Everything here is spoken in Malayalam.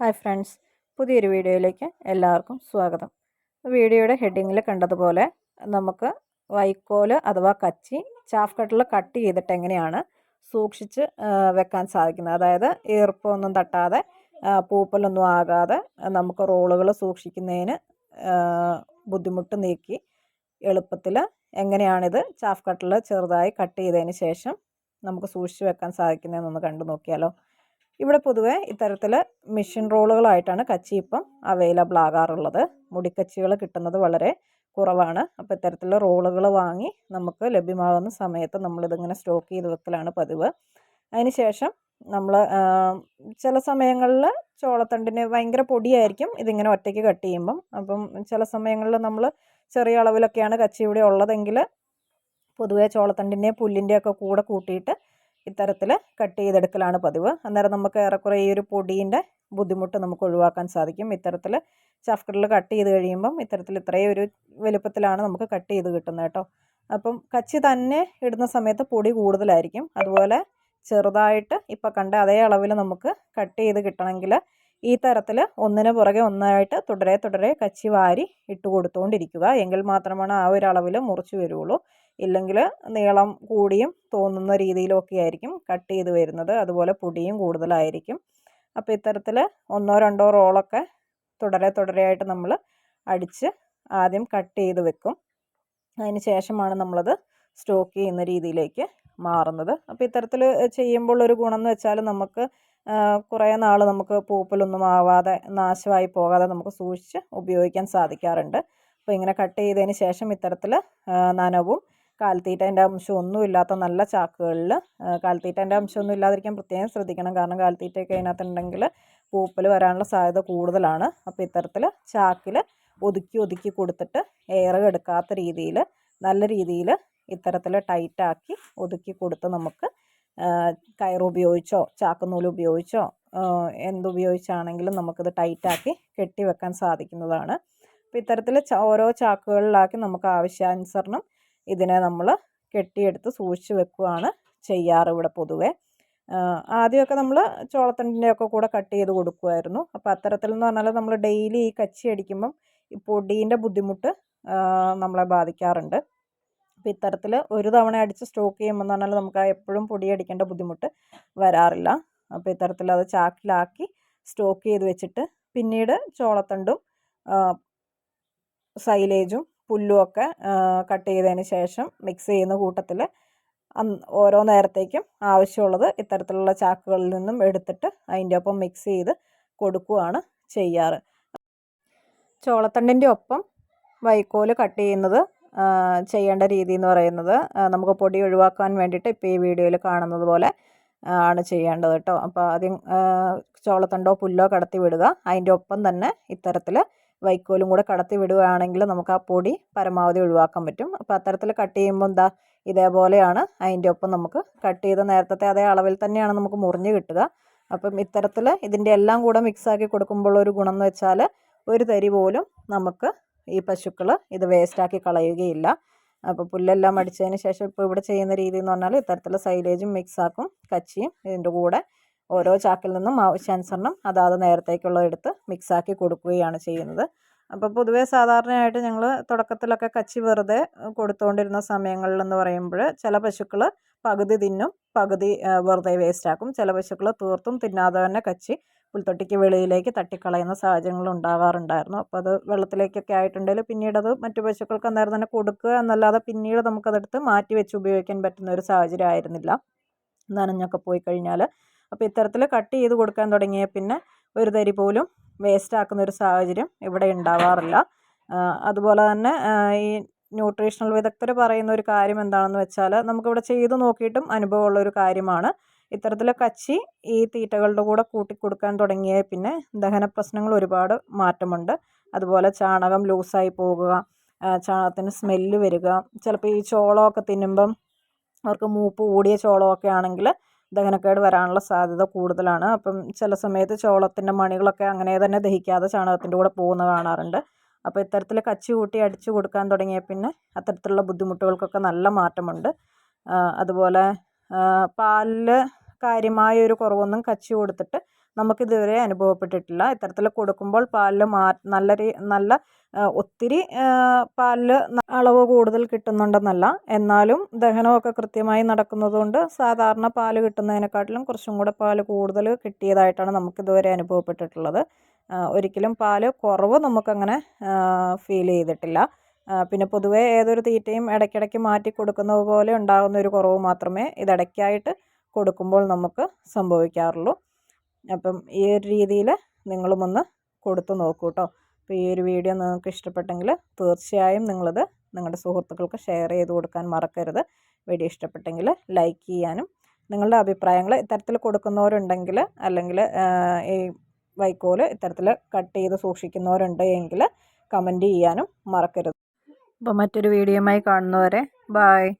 ഹായ് ഫ്രണ്ട്സ് പുതിയൊരു വീഡിയോയിലേക്ക് എല്ലാവർക്കും സ്വാഗതം. വീഡിയോയുടെ ഹെഡിങ്ങിൽ കണ്ടതുപോലെ നമുക്ക് വൈക്കോൽ അഥവാ കച്ചി ചാഫ് കട്ടിൽ കട്ട് ചെയ്തിട്ട് എങ്ങനെയാണ് സൂക്ഷിച്ച് വെക്കാൻ സാധിക്കുന്നത്. അതായത് ഈർപ്പമൊന്നും തട്ടാതെ പൂപ്പലൊന്നും ആകാതെ നമുക്ക് റോളുകൾ സൂക്ഷിക്കുന്നതിന് ബുദ്ധിമുട്ട് നീക്കി എളുപ്പത്തിൽ എങ്ങനെയാണിത് ചാഫ് കട്ടിൽ ചെറുതായി കട്ട് ചെയ്തതിന് ശേഷം നമുക്ക് സൂക്ഷിച്ച് വെക്കാൻ സാധിക്കുന്നതെന്നൊന്ന് കണ്ടു നോക്കിയാലോ. ഇവിടെ പൊതുവെ ഇത്തരത്തിൽ മെഷീൻ റോളുകളായിട്ടാണ് കച്ചി ഇപ്പം അവൈലബിൾ ആകാറുള്ളത്. മുടിക്കച്ചികൾ കിട്ടുന്നത് വളരെ കുറവാണ്. അപ്പോൾ ഇത്തരത്തിലുള്ള റോളുകൾ വാങ്ങി നമുക്ക് ലഭ്യമാകുന്ന സമയത്ത് നമ്മളിതിങ്ങനെ സ്റ്റോക്ക് ചെയ്ത് വെക്കലാണ് പതിവ്. അതിനുശേഷം നമ്മൾ ചില സമയങ്ങളിൽ ചോളത്തണ്ടിന് ഭയങ്കര പൊടിയായിരിക്കും ഇതിങ്ങനെ ഒറ്റയ്ക്ക് കട്ട് ചെയ്യുമ്പം. അപ്പം ചില സമയങ്ങളിൽ നമ്മൾ ചെറിയ അളവിലൊക്കെയാണ് കച്ചി ഇവിടെ ഉള്ളതെങ്കിൽ പൊതുവേ ചോളത്തണ്ടിന്റെയും പുല്ലിന്റെയൊക്കെ കൂടെ കൂട്ടിയിട്ട് ഇത്തരത്തിൽ കട്ട് ചെയ്തെടുക്കലാണ് പതിവ്. അന്നേരം നമുക്ക് ഏറെക്കുറെ ഈ ഒരു പൊടീന്റെ ബുദ്ധിമുട്ട് നമുക്ക് ഒഴിവാക്കാൻ സാധിക്കും. ഇത്തരത്തിൽ ചഫ്കറിൽ കട്ട് ചെയ്ത് കഴിയുമ്പം ഇത്തരത്തിൽ ഇത്രയും ഒരു വലുപ്പത്തിലാണ് നമുക്ക് കട്ട് ചെയ്ത് കിട്ടുന്നത് കേട്ടോ. അപ്പം കച്ചി തന്നെ ഇടുന്ന സമയത്ത് പൊടി കൂടുതലായിരിക്കും. അതുപോലെ ചെറുതായിട്ട് ഇപ്പം കണ്ട അതേ അളവിൽ നമുക്ക് കട്ട് ചെയ്ത് കിട്ടണമെങ്കിൽ ഈ തരത്തിൽ ഒന്നിന് പുറകെ ഒന്നായിട്ട് തുടരെ തുടരെ കച്ചി വാരി ഇട്ട് കൊടുത്തുകൊണ്ടിരിക്കുക എങ്കിൽ മാത്രമാണ് ആ ഒരു അളവിൽ മുറിച്ച് വരുള്ളൂ. ഇല്ലെങ്കിൽ നീളം കൂടിയും തോന്നുന്ന രീതിയിലൊക്കെ ആയിരിക്കും കട്ട് ചെയ്ത് വരുന്നത്. അതുപോലെ പൊടിയും കൂടുതലായിരിക്കും. അപ്പോൾ ഇത്തരത്തിൽ ഒന്നോ രണ്ടോ റോളൊക്കെ തുടരെ തുടരെയായിട്ട് നമ്മൾ അടിച്ച് ആദ്യം കട്ട് ചെയ്ത് വെക്കും. അതിന് ശേഷമാണ് നമ്മളത് സ്റ്റോക്ക് ചെയ്യുന്ന രീതിയിലേക്ക് മാറുന്നത്. അപ്പോൾ ഇത്തരത്തിൽ ചെയ്യുമ്പോൾ ഒരു ഗുണം എന്ന് വെച്ചാൽ നമുക്ക് കുറേ നാൾ നമുക്ക് പൂപ്പലൊന്നും ആവാതെ നാശമായി പോകാതെ നമുക്ക് സൂക്ഷിച്ച് ഉപയോഗിക്കാൻ സാധിക്കാറുണ്ട്. അപ്പോൾ ഇങ്ങനെ കട്ട് ചെയ്തതിന് ശേഷം ഇത്തരത്തിൽ നനവും കാൽത്തീറ്റേന്റെ അംശം ഒന്നും ഇല്ലാത്ത നല്ല ചാക്കുകളിൽ കാലിത്തീറ്റേന്റെ അംശം ഒന്നും ഇല്ലാതിരിക്കാൻ പ്രത്യേകം ശ്രദ്ധിക്കണം. കാരണം കാൽത്തീറ്റയൊക്കെ അതിനകത്തുണ്ടെങ്കിൽ പൂപ്പൽ വരാനുള്ള സാധ്യത കൂടുതലാണ്. അപ്പോൾ ഇത്തരത്തിൽ ചാക്കിൽ ഒതുക്കി ഒതുക്കി കൊടുത്തിട്ട് എയർ എടുക്കാത്ത രീതിയിൽ നല്ല രീതിയിൽ ഇത്തരത്തിൽ ടൈറ്റാക്കി ഒതുക്കി കൊടുത്ത് നമുക്ക് കയറുപയോഗിച്ചോ ചാക്കുനൂൽ ഉപയോഗിച്ചോ എന്തുപയോഗിച്ചാണെങ്കിലും നമുക്കിത് ടൈറ്റാക്കി കെട്ടി വെക്കാൻ സാധിക്കുന്നതാണ്. അപ്പോൾ ഇത്തരത്തിൽ ഓരോ ചാക്കുകളിലാക്കി നമുക്ക് ആവശ്യാനുസരണം ഇതിനെ നമ്മൾ കെട്ടിയെടുത്ത് സൂക്ഷിച്ച് വെക്കുകയാണ് ചെയ്യാറ് ഇവിടെ പൊതുവേ. ആദ്യമൊക്കെ നമ്മൾ ചോളത്തണ്ടിന്റെ ഒക്കെ കൂടെ കട്ട് ചെയ്ത് കൊടുക്കുമായിരുന്നു അപ്പോൾ അത്തരത്തിൽ എന്ന് പറഞ്ഞാൽ നമ്മൾ ഡെയിലി ഈ കച്ചി അടിക്കുമ്പം ഈ പൊടീന്റെ ബുദ്ധിമുട്ട് നമ്മളെ ബാധിക്കാറുണ്ട്. അപ്പോൾ ഇത്തരത്തിൽ ഒരു തവണ അടിച്ച് സ്റ്റോക്ക് ചെയ്യുമ്പോൾ എന്ന് പറഞ്ഞാൽ നമുക്ക് എപ്പോഴും പൊടി അടിക്കേണ്ട ബുദ്ധിമുട്ട് വരാറില്ല. അപ്പോൾ ഇത്തരത്തിൽ അത് ചാക്കിലാക്കി സ്റ്റോക്ക് ചെയ്ത് വെച്ചിട്ട് പിന്നീട് ചോളത്തണ്ടും സൈലേജും പുല്ലും ഒക്കെ കട്ട് ചെയ്തതിന് ശേഷം മിക്സ് ചെയ്യുന്ന കൂട്ടത്തിൽ ഓരോ നേരത്തേക്കും ആവശ്യമുള്ളത് ഇത്തരത്തിലുള്ള ചാക്കുകളിൽ നിന്നും എടുത്തിട്ട് അതിന്റെ ഒപ്പം മിക്സ് ചെയ്ത് കൊടുക്കുകയാണ് ചെയ്യാറ്. ചോളത്തണ്ടിന്റെ ഒപ്പം വൈക്കോൽ കട്ട് ചെയ്യുന്നത് ചെയ്യേണ്ട രീതി എന്ന് പറയുന്നത് നമുക്ക് പൊടി ഒഴിവാക്കാൻ വേണ്ടിയിട്ട് ഇപ്പോൾ ഈ വീഡിയോയിൽ കാണുന്നത് പോലെ ആണ് ചെയ്യേണ്ടത് കേട്ടോ. അപ്പോൾ ആദ്യം ചോളത്തണ്ടോ പുല്ലോ കടത്തി വിടുക. അതിന്റെ ഒപ്പം തന്നെ ഇത്തരത്തിൽ വൈക്കോലും കൂടെ കടത്തി വിടുകയാണെങ്കിൽ നമുക്ക് ആ പൊടി പരമാവധി ഒഴിവാക്കാൻ പറ്റും. അപ്പോൾ അത്തരത്തിൽ കട്ട് ചെയ്യുമ്പോൾ എന്താ ഇതേപോലെയാണ്. അതിന്റെ ഒപ്പം നമുക്ക് കട്ട് ചെയ്ത നേരത്തെ അതേ അളവിൽ തന്നെയാണ് നമുക്ക് മുറിഞ്ഞ് കിട്ടുക. അപ്പം ഇത്തരത്തിൽ ഇതിന്റെ എല്ലാം കൂടെ മിക്സാക്കി കൊടുക്കുമ്പോൾ ഒരു ഗുണം എന്ന് വെച്ചാൽ ഒരു തരി പോലും നമുക്ക് ഈ പശുക്കൾ ഇത് വേസ്റ്റാക്കി കളയുകയില്ല. അപ്പോൾ പുല്ലെല്ലാം അടിച്ചതിന് ശേഷം ഇപ്പോൾ ഇവിടെ ചെയ്യുന്ന രീതി എന്ന് പറഞ്ഞാൽ ഇത്തരത്തിൽ സൈലേജും മിക്സാക്കും കച്ചിയും ഇതിന്റെ കൂടെ ഓരോ ചാക്കിൽ നിന്നും ആവശ്യാനുസരണം അതാത് നേരത്തേക്കുള്ള എടുത്ത് മിക്സാക്കി കൊടുക്കുകയാണ് ചെയ്യുന്നത്. അപ്പോൾ പൊതുവേ സാധാരണയായിട്ട് ഞങ്ങൾ തുടക്കത്തിലൊക്കെ കച്ചി വെറുതെ കൊടുത്തുകൊണ്ടിരുന്ന സമയങ്ങളിലെന്ന് പറയുമ്പോൾ ചില പശുക്കൾ പകുതി തിന്നും പകുതി വെറുതെ വേസ്റ്റാക്കും. ചില പശുക്കൾ തീർത്തും തിന്നാതെ തന്നെ കച്ചി പുൽത്തൊട്ടിക്ക് വെളിയിലേക്ക് തട്ടിക്കളയുന്ന സാഹചര്യങ്ങൾ ഉണ്ടാവാറുണ്ടായിരുന്നു. അപ്പോൾ അത് വെള്ളത്തിലേക്കൊക്കെ ആയിട്ടുണ്ടെങ്കിൽ പിന്നീട് അത് മറ്റു പശുക്കൾക്ക് അന്നേരം തന്നെ കൊടുക്കുക എന്നല്ലാതെ പിന്നീട് നമുക്കതെടുത്ത് മാറ്റി വെച്ച് ഉപയോഗിക്കാൻ പറ്റുന്ന ഒരു സാഹചര്യം ആയിരുന്നില്ല. നനഞ്ഞൊക്കെ പോയി കഴിഞ്ഞാൽ അപ്പോൾ ഇത്തരത്തിൽ കട്ട് ചെയ്ത് കൊടുക്കാൻ തുടങ്ങിയ പിന്നെ ഒരു തരി പോലും വേസ്റ്റ് ആക്കുന്ന ഒരു സാഹചര്യം ഇവിടെ ഉണ്ടാവാറില്ല. അതുപോലെ തന്നെ ഈ ന്യൂട്രീഷണൽ വിദഗ്ധർ പറയുന്ന ഒരു കാര്യം എന്താണെന്ന് വെച്ചാൽ നമുക്കിവിടെ ചെയ്തു നോക്കിയിട്ടും അനുഭവമുള്ള ഒരു കാര്യമാണ്. ഇത്തരത്തിൽ കച്ചി ഈ തീറ്റകളുടെ കൂടെ കൂട്ടിക്കൊടുക്കാൻ തുടങ്ങിയ പിന്നെ ദഹന പ്രശ്നങ്ങൾ ഒരുപാട് മാറ്റമുണ്ട്. അതുപോലെ ചാണകം ലൂസായി പോകുക ചാണകത്തിന് സ്മെല്ല് വരിക. ചിലപ്പോൾ ഈ ചോളമൊക്കെ തിന്നുമ്പം അവർക്ക് മൂപ്പ് കൂടിയ ചോളമൊക്കെ ആണെങ്കിൽ ദഹനക്കേട് വരാനുള്ള സാധ്യത കൂടുതലാണ്. അപ്പം ചില സമയത്ത് ചോളത്തിന്റെ മണികളൊക്കെ അങ്ങനെ തന്നെ ദഹിക്കാതെ ചാണകത്തിന്റെ കൂടെ പോകുന്നത് കാണാറുണ്ട്. അപ്പോൾ ഇത്തരത്തിൽ കച്ചി കൂട്ടി അടിച്ചു കൊടുക്കാൻ തുടങ്ങിയ പിന്നെ അത്തരത്തിലുള്ള ബുദ്ധിമുട്ടുകൾക്കൊക്കെ നല്ല മാറ്റമുണ്ട്. അതുപോലെ പാലിൽ കാര്യമായൊരു കുറവൊന്നും കച്ചി കൊടുത്തിട്ട് നമുക്കിതുവരെ അനുഭവപ്പെട്ടിട്ടില്ല. ഇത്തരത്തിൽ കൊടുക്കുമ്പോൾ പാലിൽ മാ നല്ല രീ നല്ല ഒത്തിരി പാലിൽ അളവ് കൂടുതൽ കിട്ടുന്നുണ്ടെന്നല്ല. എന്നാലും ദഹനമൊക്കെ കൃത്യമായി നടക്കുന്നതുകൊണ്ട് സാധാരണ പാൽ കിട്ടുന്നതിനെക്കാട്ടിലും കുറച്ചും കൂടെ പാൽ കൂടുതൽ കിട്ടിയതായിട്ടാണ് നമുക്കിതുവരെ അനുഭവപ്പെട്ടിട്ടുള്ളത്. ഒരിക്കലും പാൽ കുറവ് നമുക്കങ്ങനെ ഫീൽ ചെയ്തിട്ടില്ല. പിന്നെ പൊതുവേ ഏതൊരു തീറ്റയും ഇടയ്ക്കിടയ്ക്ക് മാറ്റി കൊടുക്കുന്നത് പോലെ ഉണ്ടാകുന്ന ഒരു കുറവ് മാത്രമേ ഇതിടയ്ക്കായിട്ട് കൊടുക്കുമ്പോൾ നമുക്ക് സംഭവിക്കാറുള്ളൂ. അപ്പം ഈ ഒരു രീതിയിൽ നിങ്ങളും ഒന്ന് കൊടുത്തു നോക്കൂ കേട്ടോ അപ്പോൾ ഈ ഒരു വീഡിയോ നിങ്ങൾക്ക് ഇഷ്ടപ്പെട്ടെങ്കിൽ തീർച്ചയായും നിങ്ങളത് നിങ്ങളുടെ സുഹൃത്തുക്കൾക്ക് ഷെയർ ചെയ്ത് കൊടുക്കാൻ മറക്കരുത്. വീഡിയോ ഇഷ്ടപ്പെട്ടെങ്കിൽ ലൈക്ക് ചെയ്യാനും നിങ്ങളുടെ അഭിപ്രായങ്ങൾ ഇത്തരത്തിൽ കൊടുക്കുന്നവരുണ്ടെങ്കിൽ അല്ലെങ്കിൽ ഈ വൈക്കോൽ ഇത്തരത്തിൽ കട്ട് ചെയ്ത് സൂക്ഷിക്കുന്നവരുണ്ട് എങ്കിൽ കമന്റ് ചെയ്യാനും മറക്കരുത്. അപ്പോൾ മറ്റൊരു വീഡിയോയുമായി കാണുന്നവരെ ബായ്